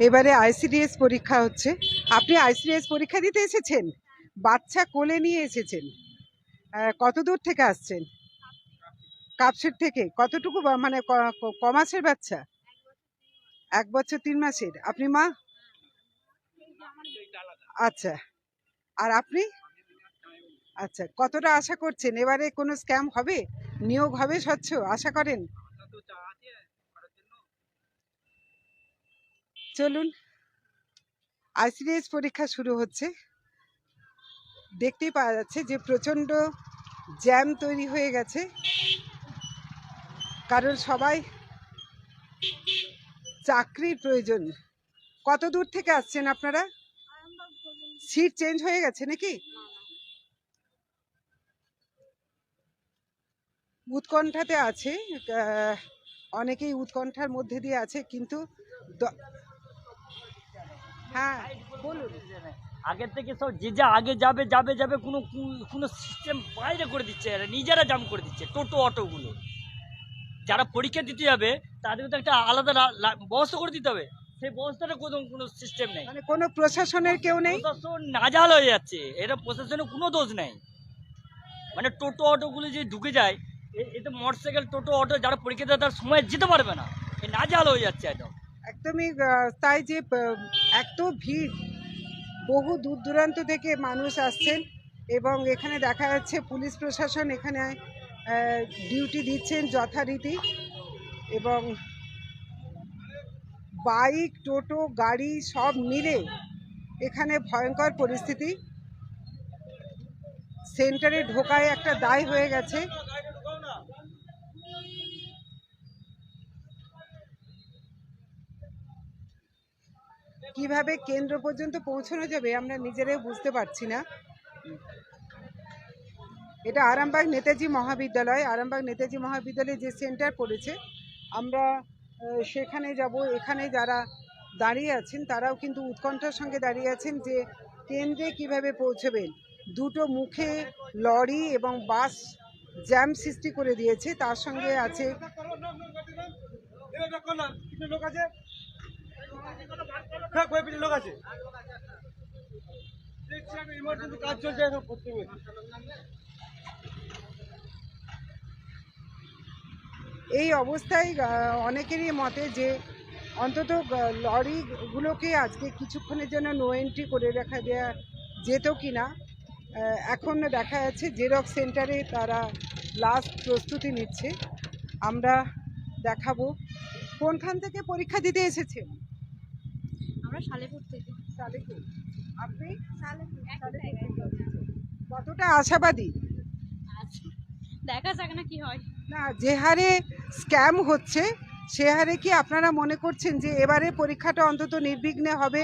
এবারে আইসিডিএস পরীক্ষা হচ্ছে। আপনি আইসিডিএস পরীক্ষা দিতে এসেছেন? বাচ্চা কোলে নিয়ে এসেছেন। কত দূর থেকে আসছেন? কাপসের থেকে। কতটুকু মানে ক- ক- ক মাসের বাচ্চা? এক বছর তিন মাসের। আপনি মা? আচ্ছা। আর আপনি? আচ্ছা কতটা আশা করছেন? এবারে কোনো স্ক্যাম হবে? নিয়োগ হবে স্বচ্ছ? আশা করেন? চলুন। আইসিডিএস পরীক্ষা শুরু হচ্ছে। দেখতেই পাওয়া যাচ্ছে যে প্রচণ্ড জ্যাম তৈরি হয়ে গেছে। কারণ সবাই চাকরির প্রয়োজন। কত দূর থেকে আসছেন আপনারা? সিট চেঞ্জ হয়ে গেছে নাকি? উৎকণ্ঠাতে আছে অনেকেই উৎকণ্ঠার মধ্যে দিয়ে আছে, কিন্তু হ্যাঁ বলুন। আগের থেকে সব যে যা আগে যাবে যাবে যাবে কোনো কোনো সিস্টেম বাইরে করে দিচ্ছে এরা। নিজেরা জাম করে দিচ্ছে টোটো অটোগুলো। যারা পরীক্ষা দিতে যাবে তাদের তো একটা আলাদা ব্যবস্থা করে দিতে হবে। সেই ব্যবস্থাটা কোনো কোনো সিস্টেম নেই। মানে কোনো প্রশাসনের কেউ নেই? প্রশাসন নাজাল হয়ে যাচ্ছে। এটা প্রশাসনের কোনো দোষ নেই। মানে টোটো অটোগুলো যে ঢুকে যায় এতে মোটরসাইকেল টোটো অটো যারা পরীক্ষা দেয় তার সময় যেতে পারবে না। এ নাজাল হয়ে যাচ্ছে একদম। একদমই তাই যে এত ভিড়, বহু দূর দূরান্ত থেকে মানুষ আসছেন এবং এখানে দেখা যাচ্ছে পুলিশ প্রশাসন এখানে ডিউটি দিচ্ছেন যথারীতি এবং বাইক, টোটো, গাড়ি সব মিলে এখানে ভয়ঙ্কর পরিস্থিতি। সেন্টারে ঢোকায় একটা দায় হয়ে গেছে। কীভাবে কেন্দ্র পর্যন্ত পৌঁছানো যাবে আমরা নিজেরাই বুঝতে পারছি না এটা আরামবাগ নেতাজি মহাবিদ্যালয় আরামবাগ নেতাজি মহাবিদ্যালয়ে যে সেন্টার পড়েছে আমরা সেখানে যাব এখানে যারা দাঁড়িয়ে আছেন তারাও কিন্তু উৎকণ্ঠার সঙ্গে দাঁড়িয়ে আছেন যে কেন্দ্রে কীভাবে পৌঁছবেন দুটো মুখে লরি এবং বাস জ্যাম সৃষ্টি করে দিয়েছে তার সঙ্গে আছে হ্যাঁ লোক আছে। দেখছি একটা ইমার্জেন্সি কাজ চলছে এখন এই অবস্থায় অনেকেরই মতে যে অন্তত লরিগুলোকে আজকে কিছুক্ষণের জন্য নো এন্ট্রি করে রাখা দেওয়া যেত কি না এখন দেখা যাচ্ছে জেরক্স সেন্টারে তারা লাস্ট প্রস্তুতি নিচ্ছে। আমরা দেখাবো, কোনখান থেকে পরীক্ষা দিতে এসেছেন আমরা সালেপুর থেকে। সালেপুর আপনি? সালেপুর কতটা আশাবাদী? আচ্ছা। দেখা যাক না কি হয়। না যে হারে স্ক্যাম হচ্ছে সে হারে কি আপনারা মনে করছেন যে এবারে পরীক্ষাটা অন্তত নির্বিঘ্নে হবে?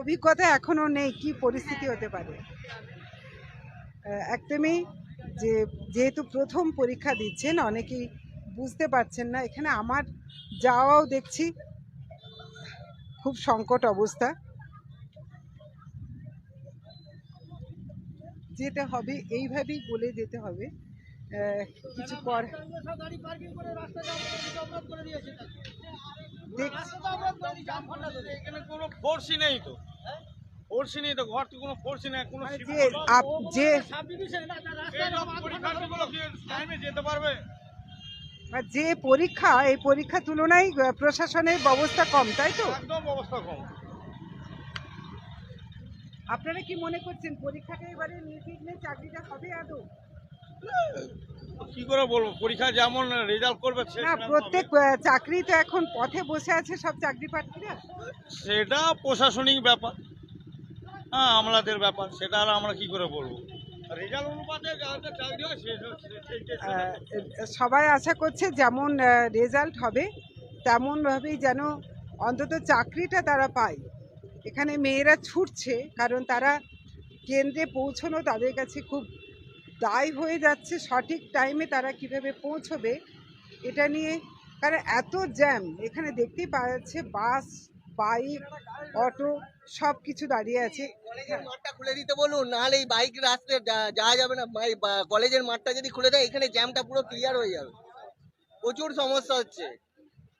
অভিজ্ঞতা এখনও নেই কি পরিস্থিতি হতে পারে? একদমই যে যেহেতু প্রথম পরীক্ষা দিচ্ছেন অনেকেই বুঝতে পারছেন না। এখানে আমার যাওয়াও দেখছি। খুব সংকট অবস্থা। যেতে হবে এইভাবেই বলে যেতে হবে। কিছু মানে যে যে পরীক্ষা এই পরীক্ষা তুলনায় প্রশাসনের ব্যবস্থা কম তাই তো? একদম অবস্থা কম। আপনারা কি মনে করছেন পরীক্ষাটা এবারে নির্বিঘ্নে চাকরিটা হবে আদৌ? কি করে বলব পরীক্ষা যেমন রেজাল্ট করবে সে না প্রত্যেক চাকরি তো এখন পথে বসে আছে সব চাকরি প্রার্থীরা। সেটা প্রশাসনিক ব্যাপার। হ্যাঁ আমলাদের ব্যাপার সেটা আর আমরা কি করে বলব? সবাই আশা করছে যেমন রেজাল্ট হবে, তেমনভাবেই যেন অন্তত চাকরিটা তারা পায়। এখানে মেয়েরা ছুটছে, কারণ তারা কেন্দ্রে পৌঁছানো তাদের কাছে খুব দায় হয়ে যাচ্ছে, সঠিক টাইমে তারা কীভাবে পৌঁছবে, এটা নিয়ে। কারণ এত জ্যাম এখানে দেখতেই পাওয়া যাচ্ছে বাস বাইক অটো সব কিছু দাঁড়িয়ে আছে। মাঠটা খুলে দিতে বলুন নাহলে এই বাইক রাস্তায় যাওয়া যাবে না। কলেজের মাঠটা যদি খুলে দেয় এখানে জ্যামটা পুরো ক্লিয়ার হয়ে যাবে। প্রচুর সমস্যা হচ্ছে।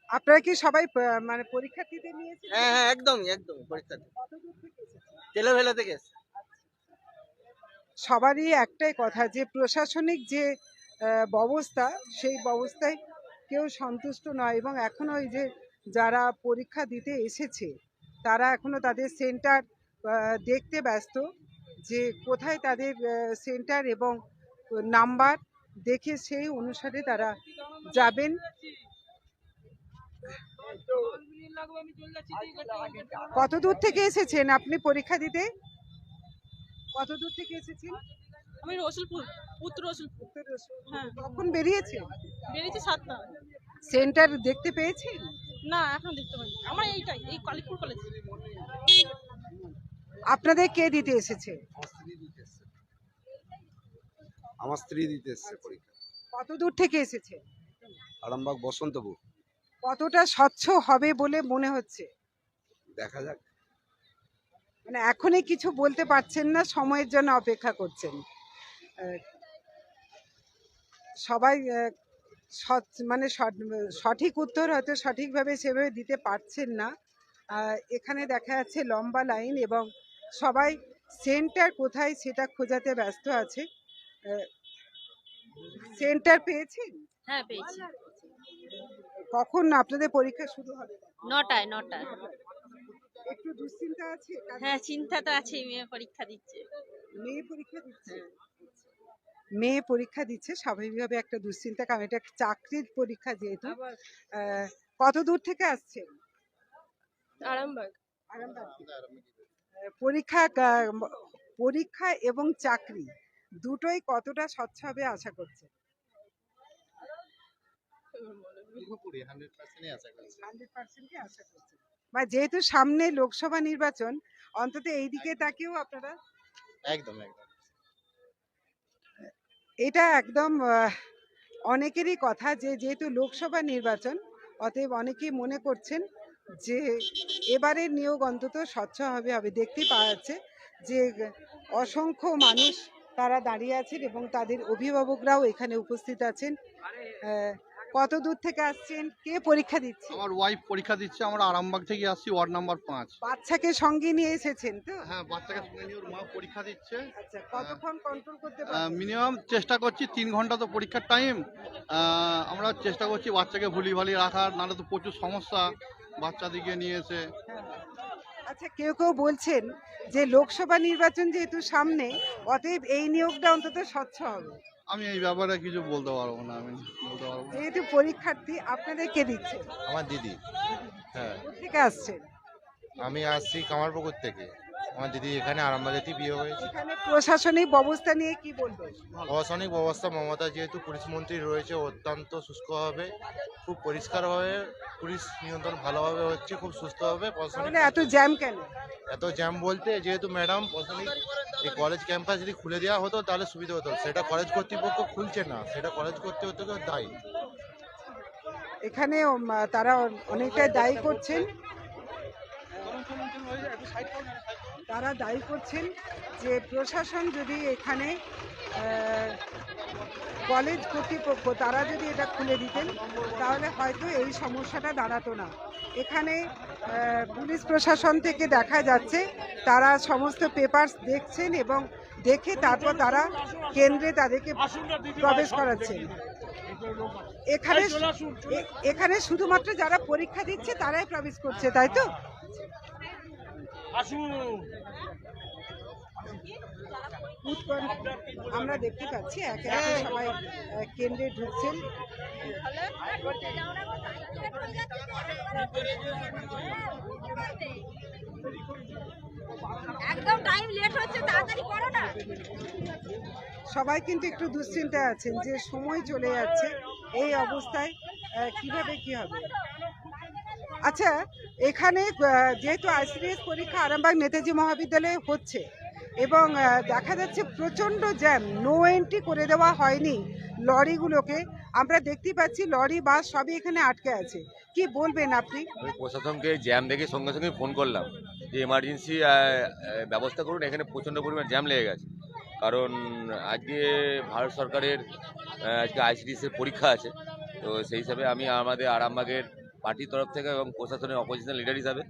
আপনারা কি সবাই মানে পরীক্ষার্থীদের নিয়েছেন? হ্যাঁ হ্যাঁ একদমই একদমই পরীক্ষা কত থেকে তেলেভেলা থেকে সবারই একটাই কথা যে প্রশাসনিক যে ব্যবস্থা সেই ব্যবস্থায় কেউ সন্তুষ্ট নয়। এবং এখনও ওই যে যারা পরীক্ষা দিতে এসেছে তারা এখনও তাদের সেন্টার দেখতে ব্যস্ত যে কোথায় তাদের সেন্টার এবং নাম্বার দেখে সেই অনুসারে তারা যাবেন। কত দূর থেকে এসেছেন আপনি পরীক্ষা দিতে? কত দূর থেকে এসেছেন? আমি রসুলপুর উত্তর রসুলপুর। হ্যাঁ। কখন বেরিয়েছে বেরিয়েছি সাতটা। সেন্টার দেখতে পেয়েছেন? না এখন দেখতে পাইনি। আমার এইটাই এই কালিকপুর কলেজ আপনাদের কে দিতে এসেছে? আমার স্ত্রী দিতে এসেছে। পরীক্ষা। কত দূর থেকে এসেছে? আরামবাগ বসন্তপুর। কতটা স্বচ্ছ হবে বলে মনে হচ্ছে? দেখা যাক। মানে এখনই কিছু বলতে পারছেন না সময়ের জন্য অপেক্ষা করছেন। সবাই সৎ- মানে সঠিক উত্তর হয়তো সঠিকভাবে সেভাবে দিতে পারছেন না। এখানে দেখা যাচ্ছে লম্বা লাইন এবং সবাই সেন্টার কোথায় সেটা খোঁজাতে ব্যস্ত আছে। সেন্টার পেয়েছেন? হ্যাঁ পেয়েছি। কখন আপনাদের পরীক্ষা শুরু হবে? নটায় নটায়। একটু দুশ্চিন্তা আছে? হ্যাঁ চিন্তা তো আছে মেয়ে পরীক্ষা দিচ্ছে। মেয়ে পরীক্ষা দিচ্ছে? মেয়ে পরীক্ষা দিচ্ছে স্বাভাবিকভাবে একটা দুশ্চিন্তা কারণ এটা চাকরির পরীক্ষা যেহেতু কত দূর থেকে আসছেন? আরামবাগ। আরামবাগ পরীক্ষা পরীক্ষা এবং চাকরি দুটোই কতটা স্বচ্ছ হবে আশা করছে। আশা করছে বা যেহেতু সামনে লোকসভা নির্বাচন অন্তত এই দিকে তাকেও আপনারা একদম একদম। এটা একদম অনেকেরই কথা যে যেহেতু লোকসভা নির্বাচন, অতএব অনেকেই মনে করছেন যে এবারের নিয়োগ অন্তত স্বচ্ছ হবে হবে। দেখতে পাওয়া যাচ্ছে যে অসংখ্য মানুষ তারা দাঁড়িয়ে আছেন এবং তাদের অভিভাবকরাও এখানে উপস্থিত আছেন। কত দূর থেকে আসছেন? কে পরীক্ষা দিচ্ছে? আমার ওয়াইফ পরীক্ষা দিচ্ছে আমরা আরামবাগ থেকে আসছি ওয়ার্ড নাম্বার পাঁচ। বাচ্চাকে সঙ্গে নিয়ে এসেছেন তো? হ্যাঁ বাচ্চাকে সঙ্গে নিয়ে ওর মা পরীক্ষা দিচ্ছে। আচ্ছা কতক্ষণ কন্ট্রোল করতে পারবেন? মিনিমাম চেষ্টা করছি তিন ঘণ্টা তো পরীক্ষার টাইম আমরা চেষ্টা করছি বাচ্চাকে ভুলি ভালি রাখার নাহলে তো প্রচুর সমস্যা বাচ্চাদিকে নিয়ে এসে। আচ্ছা কেউ কেউ বলছেন যে লোকসভা নির্বাচন যেহেতু সামনে অতএব এই নিয়োগটা অন্তত স্বচ্ছ হবে। আমি এই ব্যাপারে কিছু বলতে পারব না আমি বলতে পারব না। যেহেতু পরীক্ষার্থী আপনাদের কে দিচ্ছে? আমার দিদি। হ্যাঁ। থেকে আসছেন? আমি আসছি কামারপুকুর থেকে। আমার দিদি এখানে আরামবাগেতে বিয়ে হয়েছে। এখানে প্রশাসনিক ব্যবস্থা নিয়ে কি বলবেন প্রশাসনিক ব্যবস্থা মমতা যেহেতু পুলিশ মন্ত্রী রয়েছে অত্যন্ত শুষ্কভাবে খুব পরিষ্কারভাবে পুলিশ নিয়ন্ত্রণ ভালোভাবে হচ্ছে খুব সুস্থভাবে প্রশাসনিক এত জ্যাম কেন? এত জ্যাম বলতে যেহেতু ম্যাডাম প্রশাসনিক এই কলেজ ক্যাম্পাস যদি খুলে দেওয়া হতো তাহলে সুবিধা হতো। সেটা কলেজ কর্তৃপক্ষ খুলছে না সেটা কলেজ কর্তৃপক্ষ দায়ী। এখানে তারা অনেকটা দায়ী করছেন। তারা দায়ী করছেন যে প্রশাসন যদি এখানে কলেজ কর্তৃপক্ষ তারা যদি এটা খুলে দিতেন তাহলে হয়তো এই সমস্যাটা দাঁড়াতো না। এখানে পুলিশ প্রশাসন থেকে দেখা যাচ্ছে তারা সমস্ত পেপারস দেখছেন এবং দেখে তারপর তারা কেন্দ্রে তাদেরকে প্রবেশ করাচ্ছেন। এখানে এখানে শুধুমাত্র যারা পরীক্ষা দিচ্ছে তারাই প্রবেশ করছে তাই তো? আমরা দেখতে পাচ্ছি একে একে সবাই কেন্দ্রে ঢুকছেন। একদম টাইম লেট হচ্ছে তাড়াতাড়ি করো না। সবাই কিন্তু একটু দুশ্চিন্তায় আছেন যে সময় চলে যাচ্ছে এই অবস্থায় কীভাবে কি হবে? আচ্ছা এখানে যেহেতু আইসিডিএস পরীক্ষা আরামবাগ নেতাজি মহাবিদ্যালয়ে হচ্ছে এবং দেখা যাচ্ছে প্রচণ্ড জ্যাম নো এন্ট্রি করে দেওয়া হয়নি লরিগুলোকে। আমরা দেখতেই পাচ্ছি লরি, বাস সবই এখানে আটকে আছে। কি বলবেন আপনি? প্রশাসনকে জ্যাম দেখে সঙ্গে সঙ্গে ফোন করলাম যে এমার্জেন্সি ব্যবস্থা করুন, এখানে প্রচণ্ড পরিমাণ জ্যাম লেগে গেছে। কারণ আজকে ভারত সরকারের আজকে আইসিডিএসের পরীক্ষা আছে। তো সেই হিসাবে আমি আমাদের আরামবাগের পার্টির তরফ থেকে এবং প্রশাসনের অপোজিশন লিডার হিসাবে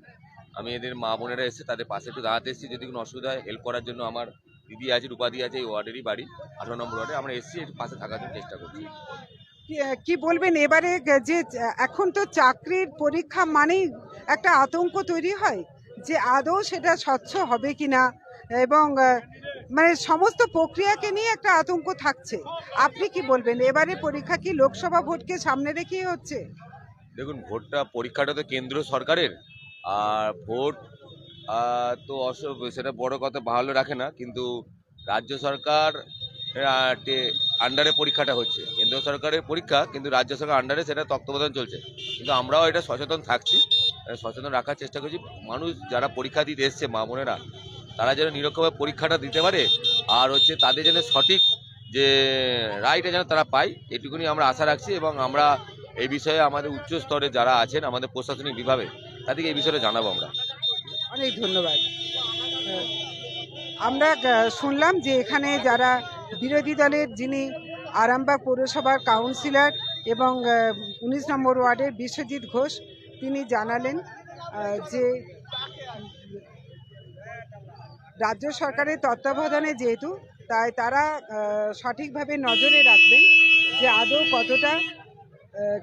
আমি এদের মা বোনেরা এসে তাদের পাশে একটু দাঁড়াতে এসেছি। যদি কোনো অসুবিধা হয় হেল্প করার জন্য আমার দিদি আছে, রূপাদি আছে, এই ওয়ার্ডেরই বাড়ি, আঠারো নম্বর ওয়ার্ডে। আমরা এসেছি, একটু পাশে থাকার জন্য চেষ্টা করছি। কি- কি বলবেন? এবারে যে, এখন তো চাকরির পরীক্ষা মানেই একটা আতঙ্ক তৈরি হয় যে আদৌ সেটা স্বচ্ছ হবে কিনা এবং মানে সমস্ত প্রক্রিয়াকে নিয়ে একটা আতঙ্ক থাকছে। আপনি কি বলবেন? এবারে পরীক্ষা কি লোকসভা ভোটকে সামনে রেখেই হচ্ছে? দেখুন, ভোটটা পরীক্ষাটা তো কেন্দ্র সরকারের, আর ভোট তো অস সেটা বড় কথা ভালো রাখে না, কিন্তু রাজ্য সরকার আন্ডারে পরীক্ষাটা হচ্ছে। কেন্দ্র সরকারের পরীক্ষা, কিন্তু রাজ্য সরকার আন্ডারে সেটা তত্ত্বাবধান চলছে। কিন্তু আমরাও এটা সচেতন থাকছি সচেতন রাখার চেষ্টা করছি। মানুষ যারা পরীক্ষা দিতে এসছে, মা বোনেরা, তারা যেন নিরক্ষভাবে পরীক্ষাটা দিতে পারে, আর হচ্ছে তাদের যেন সঠিক যে রায়টা যেন তারা পায়, এটুকুনি আমরা আশা রাখছি এবং আমরা এই বিষয়ে আমাদের উচ্চ স্তরে যারা আছেন, আমাদের প্রশাসনিক বিভাগে, তাদেরকে এই বিষয়ে জানাব আমরা। অনেক ধন্যবাদ। আমরা শুনলাম যে এখানে যারা বিরোধী দলের যিনি আরামবাগ পৌরসভার কাউন্সিলর এবং উনিশ নম্বর ওয়ার্ডের বিশ্বজিৎ ঘোষ, তিনি জানালেন যে রাজ্য সরকারের তত্ত্বাবধানে যেহেতু, তাই তারা সঠিকভাবে নজরে রাখবেন যে আদৌ কতটা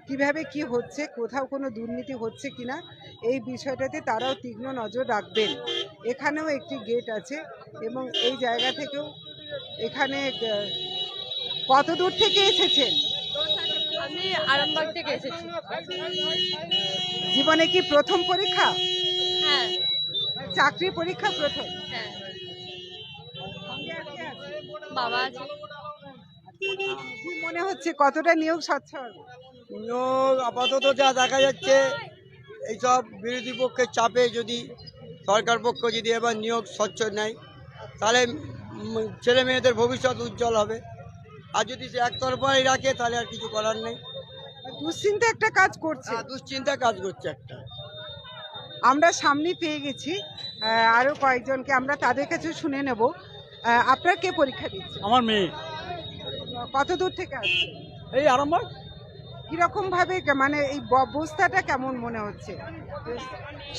কীভাবে কি হচ্ছে কোথাও কোনো দুর্নীতি হচ্ছে কিনা এই বিষয়টাতে তারাও তীক্ষ্ণ নজর রাখবেন। এখানেও একটি গেট আছে এবং এই জায়গা থেকেও এখানে কত দূর থেকে এসেছেন? আমি আরামবাগ থেকে এসেছি। জীবনে কি প্রথম পরীক্ষা? হ্যাঁ। চাকরি পরীক্ষা প্রথম? হ্যাঁ? বাবা আছে। মনে হচ্ছে কতটা নিয়োগ স্বচ্ছ হবে নিয়োগ আপাতত যা দেখা যাচ্ছে এইসব বিরোধী পক্ষের চাপে যদি সরকার পক্ষ যদি এবার নিয়োগ স্বচ্ছ নেয় তাহলে ছেলে মেয়েদের ভবিষ্যৎ উজ্জ্বল হবে। আর যদি সে একতরফাই রাখে তাহলে আর কিছু করার নেই। দুশ্চিন্তা একটা কাজ করছে। হ্যাঁ, দুশ্চিন্তা কাজ করছে একটা। আমরা সামনে পেয়ে গেছি। আহ, আরও কয়েকজনকে আমরা তাদের কাছে শুনে নেব। আপনার কে পরীক্ষা দিচ্ছে? আমার মেয়ে। কত দূর থেকে আসছে? এই আরামবাগ। কীরকম ভাবে মানে এই ব্যবস্থাটা কেমন মনে হচ্ছে?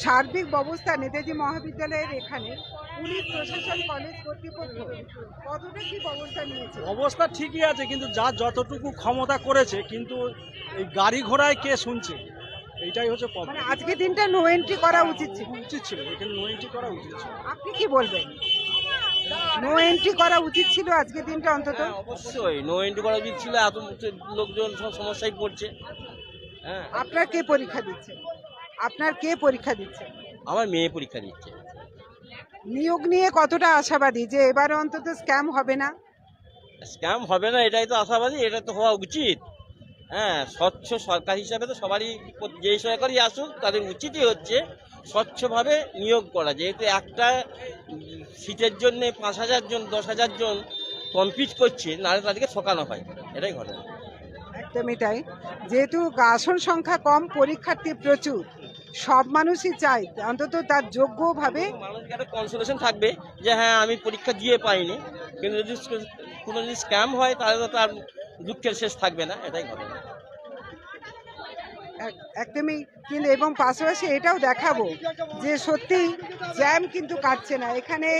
সার্বিক ব্যবস্থা নেতাজি মহাবিদ্যালয়ের এখানে পুলিশ প্রশাসন কলেজ কর্তৃপক্ষ কতটা কি ব্যবস্থা নিয়েছে। অবস্থা ঠিকই আছে কিন্তু যা যতটুকু ক্ষমতা করেছে কিন্তু এই গাড়ি ঘোড়ায় কে শুনছে? এইটাই হচ্ছে মানে আজকে দিনটা নো এন্ট্রি করা উচিত ছিল। উচিত ছিল এখানে নো এন্ট্রি করা উচিত ছিল। আপনি কি বলবেন? নো এন্ট্রি করা উচিত ছিল আজকে দিনটা অন্তত? হ্যাঁ, অবশ্যই। নো এন্ট্রি করা উচিত ছিল এত লোকজন সব সমস্যায় পড়ছে। হ্যাঁ। আপনার কে পরীক্ষা দিচ্ছে? আপনার কে পরীক্ষা দিচ্ছে? আমার মেয়ে পরীক্ষা দিচ্ছে। নিয়োগ নিয়ে কতটা আশাবাদী যে এবারে অন্তত স্ক্যাম হবে না? স্ক্যাম হবে না এটাই তো আশাবাদী এটা তো হওয়া উচিত। হ্যাঁ স্বচ্ছ সরকার হিসাবে তো সবারই যেই সরকারই আসুক তাদের উচিতই হচ্ছে স্বচ্ছভাবে নিয়োগ করা যেহেতু একটা সিটের জন্য পাঁচ হাজার জন দশ হাজার জন কম্পিট করছে নাহলে তাদেরকে ঠকানো হয়। এটাই ঘটনা। একদমই তাই। যেহেতু আসন সংখ্যা কম পরীক্ষার্থী প্রচুর সব মানুষই চায় অন্তত তার যোগ্যভাবে মানুষকে একটা কনসোলেশন থাকবে যে হ্যাঁ আমি পরীক্ষা দিয়ে পাইনি কিন্তু যদি কোনো যদি স্ক্যাম হয় তাহলে তো তার দুঃখের শেষ থাকবে না এটাই ঘটনা। একদমই কিন্তু এবং পাশাপাশি এটাও দেখাবো যে সত্যি জ্যাম কিন্তু কাটছে না। এখানে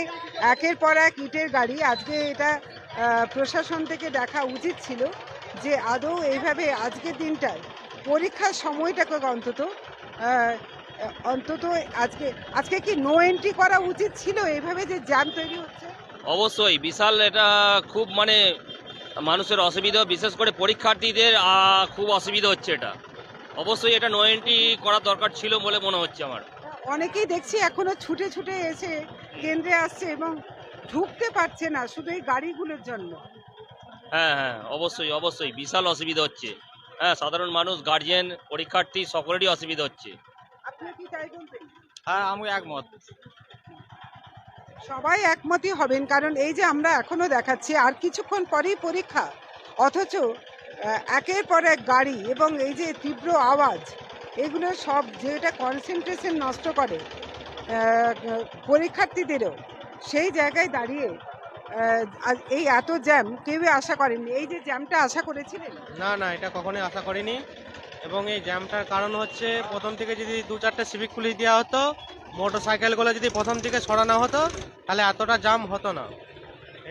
একের পর এক ইটের গাড়ি, আজকে এটা প্রশাসন থেকে দেখা উচিত ছিল যে আদৌ এইভাবে আজকের দিনটায় পরীক্ষার সময়টাকে অন্তত অন্তত আজকে আজকে কি নো এন্ট্রি করা উচিত ছিল এইভাবে যে জ্যাম তৈরি হচ্ছে? অবশ্যই, বিশাল এটা খুব মানে মানুষের অসুবিধা, বিশেষ করে পরীক্ষার্থীদের খুব অসুবিধা হচ্ছে এটা। অবশ্যই এটা নো এন্ট্রি করা দরকার ছিল বলে মনে হচ্ছে আমার। অনেকেই দেখছি এখনও ছুটে ছুটে এসে কেন্দ্রে আসছে এবং ঢুকতে পারছে না শুধু এই গাড়িগুলোর জন্য। হ্যাঁ হ্যাঁ অবশ্যই অবশ্যই বিশাল অসুবিধা হচ্ছে। হ্যাঁ সাধারণ মানুষ গার্জিয়ান পরীক্ষার্থী সকলেরই অসুবিধা হচ্ছে। আপনি কি তাই বলবেন? হ্যাঁ আমি একমত। সবাই একমতই হবেন কারণ এই যে আমরা এখনও দেখাচ্ছি আর কিছুক্ষণ পরেই পরীক্ষা অথচ একের পর এক গাড়ি এবং এই যে তীব্র আওয়াজ এগুলো সব যেটা কনসেন্ট্রেশন নষ্ট করে পরীক্ষার্থীদেরও সেই জায়গায় দাঁড়িয়ে এই এত জ্যাম কেউই আশা করেননি। এই যে জ্যামটা আশা করেছিলেন? না না এটা কখনোই আশা করিনি। এবং এই জ্যামটার কারণ হচ্ছে প্রথম থেকে যদি দু চারটে সিভিক পুলিশ দেওয়া হতো মোটর সাইকেলগুলো যদি প্রথম থেকে সরানো হতো তাহলে এতটা জ্যাম হতো না।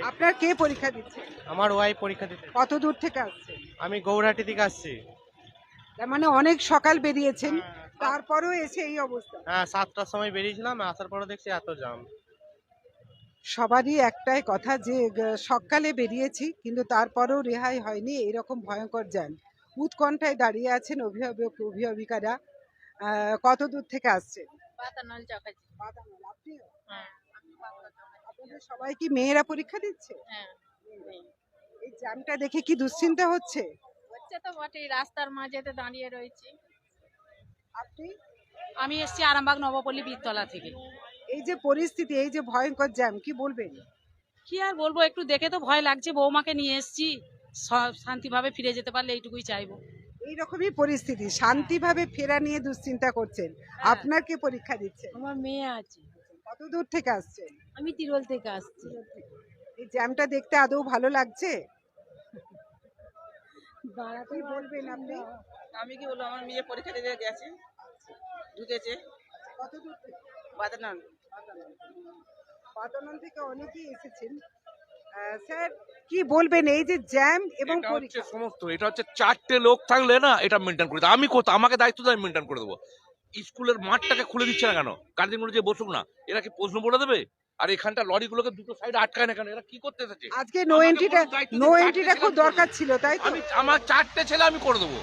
আপনার কে পরীক্ষা দিচ্ছে? আমার ওয়াইফ পরীক্ষা দিচ্ছে কত দূর থেকে আসছে? আমি গৌরহাটি থেকে আসছি। তার মানে অনেক সকাল বেরিয়েছেন তারপরেও এসে এই অবস্থা। হ্যাঁ সাতটার সময় বেরিয়েছিলাম আসার পরে দেখছি এত জাম সবারই একটাই কথা যে সকালে বেরিয়েছি কিন্তু তারপরেও রেহাই হয়নি এরকম ভয়ঙ্কর জ্যাম। উৎকণ্ঠায় দাঁড়িয়ে আছেন অভিভাবক অভিভাবিকারা কত দূর থেকে আসছেন? হ্যাঁ সবাই কি মেয়েরা পরীক্ষা দিচ্ছে? হ্যাঁ এই জ্যামটা দেখে কি দুশ্চিন্তা হচ্ছে? হচ্ছে তো বটেই রাস্তার মাঝেতে দাঁড়িয়ে রয়েছি। আপনি? আমি এসেছি আরামবাগ নবপল্লী বীরতলা থেকে। এই যে পরিস্থিতি এই যে ভয়ঙ্কর জ্যাম কি বলবেন? কি আর বলব একটু দেখে তো ভয় লাগছে বৌমাকে নিয়ে এসেছি। শান্তিভাবে ফিরে যেতে পারলে এইটুকুই চাইব। এইরকমই পরিস্থিতি শান্তিভাবে ফেরা নিয়ে দুশ্চিন্তা করছেন। আপনার কে পরীক্ষা দিচ্ছে আমার মেয়ে আছে। কত দূর থেকে আসছেন? আমি তিরোল থেকে আসছি। এই জ্যামটা দেখতে আদৌ ভালো লাগছে? বলবেন আপনি? আমি কি বলব আমার মেয়ে পরীক্ষা দিতে গেছে ঢুকেছে। কত দূর থেকে? বাদনান। থেকে অনেকেই এসেছেন। স্যার কি বলবেন এই যে জ্যাম এবং পরীক্ষা? সমস্ত এটা হচ্ছে চারটে লোক থাকলে না এটা মেনটেন করে আমি আমাকে দায়িত্ব দেয় আমি মেনটেন করে দেবো। স্কুলের মাঠটাকে খুলে দিচ্ছে না কেন? গার্জেনগুলো যে বসুক না এরা কি প্রশ্ন বলে দেবে? আর এখানটা লরিগুলোকে দুটো সাইড আটকায় না কেন? এরা কি করতে এসেছে? আজকে নো এন্ট্রিটা নো এন্ট্রিটা খুব দরকার ছিল তাই আমি আমার চারটে ছেলে আমি করে দেবো।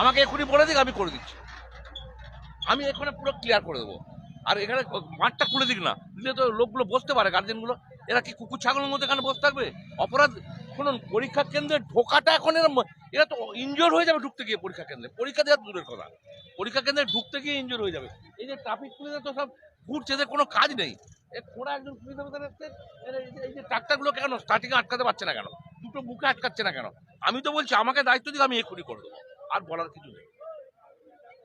আমাকে এখনই বলে দিক আমি করে দিচ্ছি। আমি এখানে পুরো ক্লিয়ার করে দেবো। আর এখানে মাঠটা খুলে দিক না। দিলে তো লোকগুলো বসতে পারে গার্জেনগুলো এরা কি কুকুর ছাগলের মধ্যে এখানে বসে থাকবে? অপরাধ শুনুন পরীক্ষা কেন্দ্রে ঢোকাটা এখন এরা এরা তো ইনজোর হয়ে যাবে ঢুকতে গিয়ে পরীক্ষা কেন্দ্রে। পরীক্ষা দেওয়ার দূরের কথা। পরীক্ষা কেন্দ্রে ঢুকতে গিয়ে ইনজোর হয়ে যাবে। এই যে ট্রাফিক পুলিশে তো সব ঘুরছে এদের কোনো কাজ নেই। এ খোঁড়া একজন পুলিশ অফিসার এসছে এরা এই যে- এই যে ট্রাক্টারগুলো কেন স্টার্টিং আটকাতে পারছে না কেন? দুটো বুকে আটকাচ্ছে না কেন? আমি তো বলছি আমাকে দায়িত্ব দিকে আমি এক্ষুনি করে দেবো। আর বলার কিছু নেই।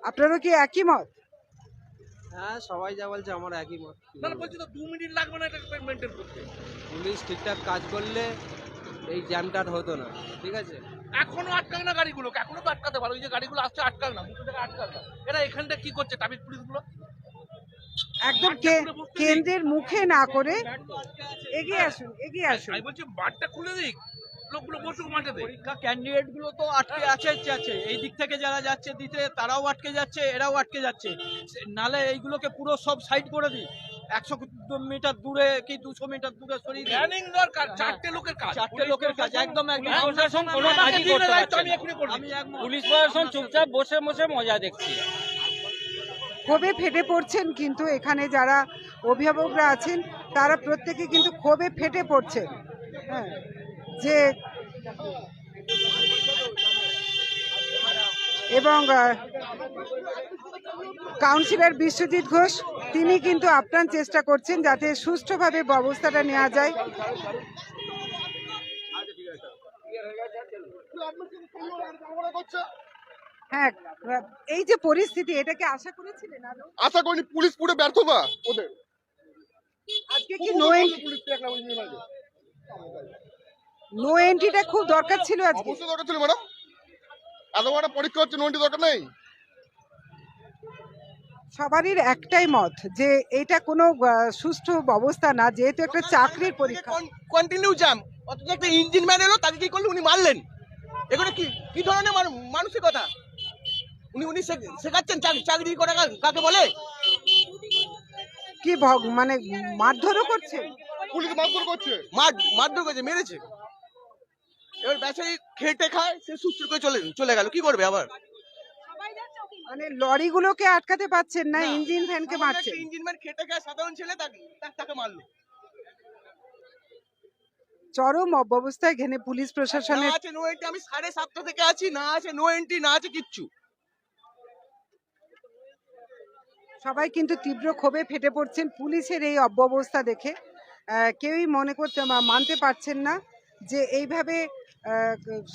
আপনারও কি একই মত? হ্যাঁ সবাই যা বলছে আমার একই মত। না বলছি তো দু মিনিট লাগবে না এটা মেনটেন করতে? পুলিশ ঠিকঠাক কাজ করলে এই জ্যামটা হতো না ঠিক আছে? এখনও আটকাক না গাড়িগুলোকে? এখনও তো আটকাতে পারো। ওই যে গাড়িগুলো আসছে আটকাক না দুটো জায়গায় আটকাক না। এরা এখানটা কি করছে ট্রাফিক পুলিশগুলো? একদম কেন্দ্রের মুখে না করে এগিয়ে আসুন এগিয়ে আসুন। আমি বলছি মাঠটা খুলে দিক লোকগুলো বসুক মাঠেতে পরীক্ষা ক্যান্ডিডেট তো আটকে আছে আছে এই দিক থেকে যারা যাচ্ছে দিতে তারাও আটকে যাচ্ছে এরাও আটকে যাচ্ছে। নালে এইগুলোকে পুরো সব সাইড করে দিই। একশো মিটার দূরে কি দুশো মিটার দূরে সরিয়ে প্ল্যানিং দরকার চারটে লোকের কাজ। চারটে লোকের কাজ একদম পুলিশ প্রশাসন চুপচাপ বসে বসে মজা দেখছি। ক্ষোভে ফেটে পড়ছেন কিন্তু এখানে যারা অভিভাবকরা আছেন, তারা প্রত্যেকে কিন্তু ক্ষোভে ফেটে পড়ছেন। হ্যাঁ যে এবং কাউন্সিলর বিশ্বজিৎ ঘোষ, তিনি কিন্তু আপ্রাণ চেষ্টা করছেন যাতে সুষ্ঠুভাবে ব্যবস্থাটা নেওয়া যায়। হ্যাঁ এই যে পরিস্থিতি এটাকে আশা করেছিলেন? আশা করিনি পুলিশ পুরো ব্যর্থতা ওদের। আজকে কি নো নো এন্ট্রিটা খুব দরকার ছিল আজকে। অবশ্যই দরকার ছিল ম্যাডাম। এত বড় পরীক্ষা হচ্ছে নোনটি দরকার নেই। সবারই একটাই মত যে এটা কোনো সুষ্ঠু অবস্থা না যেহেতু একটা চাকরির পরীক্ষা। কন্টিনিউ জ্যাম অথচ একটা ইঞ্জিন ম্যান এলো তাকে কি করল? উনি মারলেন। এগুলো কি কি ধরনের মানু- মানসিকতা? উনি উনি শেখাচ্ছেন চাকরি করা কাকে বলে? কি ভগ- মানে মারধরও করছে? পুলিশ মারধর করছে। মার মারধর করেছে মেরেছে। এবার বেচারি খেটে খায় সে সুস্থ করে চলে চলে গেল। কি করবে আবার? মানে লরিগুলোকে আটকাতে পারছেন না ইঞ্জিন ভ্যানকে মারছে ইঞ্জিন ম্যান খেটে খায় সাধারণ ছেলে তাকে মারলো। চরম অব্যবস্থায় ঘেনে পুলিশ না প্রশাসনের আছে নো এন্ট্রি আমি সাড়ে সাতটা থেকে আছি না আছে নো এন্ট্রি না আছে কিচ্ছু। সবাই কিন্তু তীব্র ক্ষোভে ফেটে পড়ছেন পুলিশের এই অব্যবস্থা দেখে। কেউই মনে করতে মানতে পারছেন না যে এইভাবে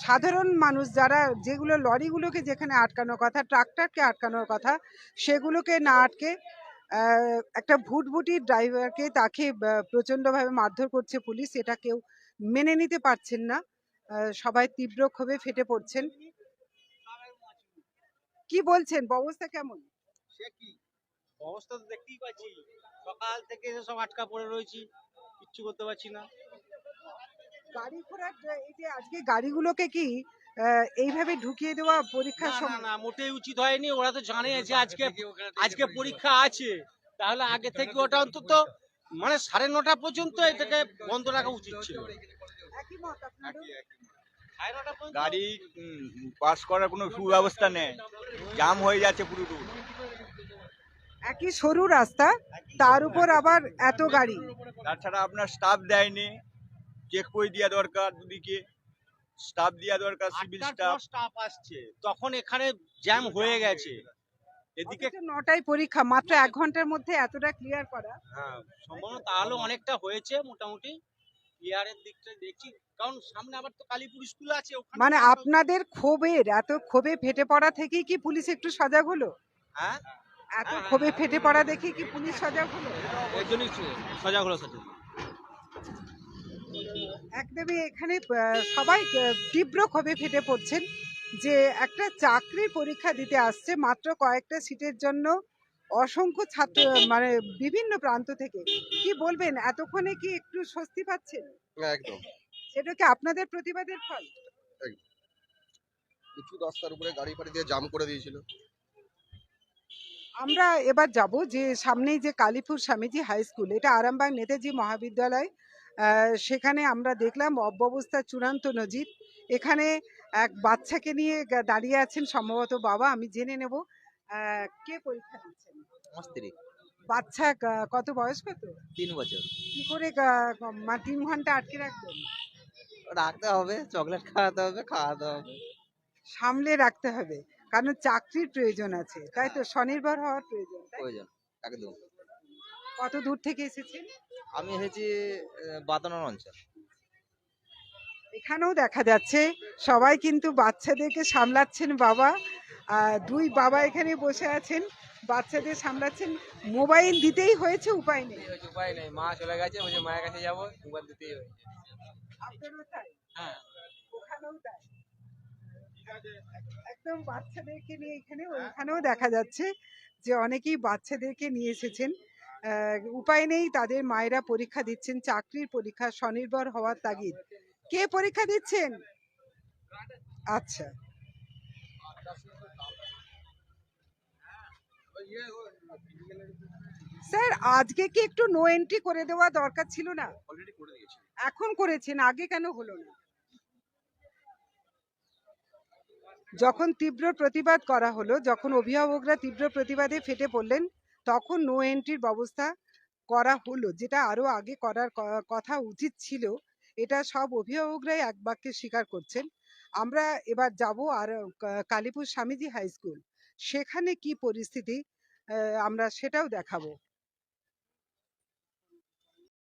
সাধারণ মানুষ যারা যেগুলো লরিগুলোকে যেখানে আটকানোর কথা, ট্রাক্টরকে আটকানোর কথা, সেগুলোকে না আটকে একটা ভুটভুটির ড্রাইভারকে তাকে প্রচণ্ডভাবে মারধর করছে পুলিশ, এটা কেউ মেনে নিতে পারছেন না। সবাই তীব্র ক্ষোভে ফেটে পড়ছেন। কি বলছেন? অবস্থা কেমন? সে কি? অবস্থা তো দেখতেই পাচ্ছি। সকাল থেকে সব আটকা পড়ে রয়েছি কিচ্ছু করতে পারছি না। গাড়ি ঘোড়ার এই যে আজকে গাড়িগুলোকে কি এইভাবে ঢুকিয়ে দেওয়া পরীক্ষার না, না মোটেই উচিত হয়নি ওরা তো জানে যে আজকে আজকে পরীক্ষা আছে। তাহলে আগে থেকে ওটা অন্তত মানে সাড়ে নটা পর্যন্ত এটাকে বন্ধ রাখা উচিত ছিল। গাড়ি পাস করার কোনো সুব্যবস্থা নেই। জাম হয়ে যাচ্ছে পুরো রোড একই সরু রাস্তা তার উপর আবার এত গাড়ি। তাছাড়া আপনার স্টাফ দেয়নি চেক বই দেওয়া দরকার দুদিকে। স্টাফ দেওয়া দরকার সিভিল স্টাফ স্টাফ আসছে। তখন এখানে জ্যাম হয়ে গেছে। এদিকে নটায় পরীক্ষা মাত্র এক ঘণ্টার মধ্যে এতটা ক্লিয়ার করা। হ্যাঁ সম্ভবত তাহলে অনেকটা হয়েছে মোটামুটি। ক্লিয়ারের দিকটা দেখছি। কারণ সামনে আবার তো কালীপুর স্কুল আছে মানে আপনাদের ক্ষোভের এত ক্ষোভে ফেটে পড়া থেকেই কি পুলিশ একটু সজাগ হলো? হ্যাঁ? এত ক্ষোভে ফেটে পড়া দেখে কি পুলিশ সজাগ হলো? এর জন্যই সজাগ হলো সাথে একদমই এখানে সবাই তীব্র ক্ষোভে ফেটে পড়ছেন যে একটা চাকরির পরীক্ষা দিতে আসছে মাত্র কয়েকটা সিটের জন্য অসংখ্য ছাত্র মানে বিভিন্ন প্রান্ত থেকে। কি বলবেন এতক্ষণে কি একটু স্বস্তি পাচ্ছেন? একদম। সেটা কি আপনাদের প্রতিবাদের ফল? উঁচু রাস্তার উপরে গাড়ি ফাড়ি দিয়ে জাম করে দিয়েছিল। আমরা এবার যাব যে সামনেই যে কালীপুর স্বামীজি হাই স্কুল এটা আরামবাগ নেতাজি মহাবিদ্যালয়। সেখানে আমরা দেখলাম অব্যবস্থার চূড়ান্ত নজির। এখানে এক বাচ্চাকে নিয়ে দাঁড়িয়ে আছেন সম্ভবত বাবা আমি জেনে নেব। কে পরীক্ষা দিচ্ছেন? বাচ্চা কত বয়স কত তিন বছর। কি করে মা তিন ঘণ্টা আটকে রাখবেন? রাখতে হবে চকলেট খাওয়াতে হবে খাওয়াতে হবে। সামলে রাখতে হবে। কারণ চাকরির প্রয়োজন আছে। তাই তো? স্বনির্ভর হওয়ার প্রয়োজন প্রয়োজন একদম। কত দূর থেকে এসেছেন? আমি এসেছি বাতানোর অঞ্চল। এখানেও দেখা যাচ্ছে সবাই কিন্তু বাচ্চাদেরকে সামলাচ্ছেন বাবা। দুই বাবা এখানে বসে আছেন বাচ্চাদের সামলাচ্ছেন। মোবাইল দিতেই হয়েছে উপায় নেই। উপায় নেই। মা চলে গেছে মায়ের কাছে যাব মোবাইল দিতেই হবে আপনারও তাই? হ্যাঁ। ওখানেও তাই? একদম বাচ্চাদেরকে নিয়ে এখানে ওইখানেও দেখা যাচ্ছে যে অনেকেই বাচ্চাদেরকে নিয়ে এসেছেন। উপায় নেই তাদের মায়েরা পরীক্ষা দিচ্ছেন চাকরির পরীক্ষা স্বনির্ভর হওয়ার তাগিদ। কে পরীক্ষা দিচ্ছেন? আচ্ছা। স্যার আজকে কি একটু নো এন্ট্রি করে দেওয়া দরকার ছিল না? এখন করেছেন আগে কেন হলো না? যখন তীব্র প্রতিবাদ করা হলো, যখন অভিভাবকরা তীব্র প্রতিবাদে ফেটে পড়লেন, তখন নো এন্ট্রির ব্যবস্থা করা হলো, যেটা আরও আগে করার কথা উচিত ছিল। এটা সব অভিভাবকরাই এক বাক্যে স্বীকার করছেন। আমরা এবার যাব আর কালীপুর স্বামীজি হাই স্কুল। সেখানে কি পরিস্থিতি আমরা সেটাও দেখাবো।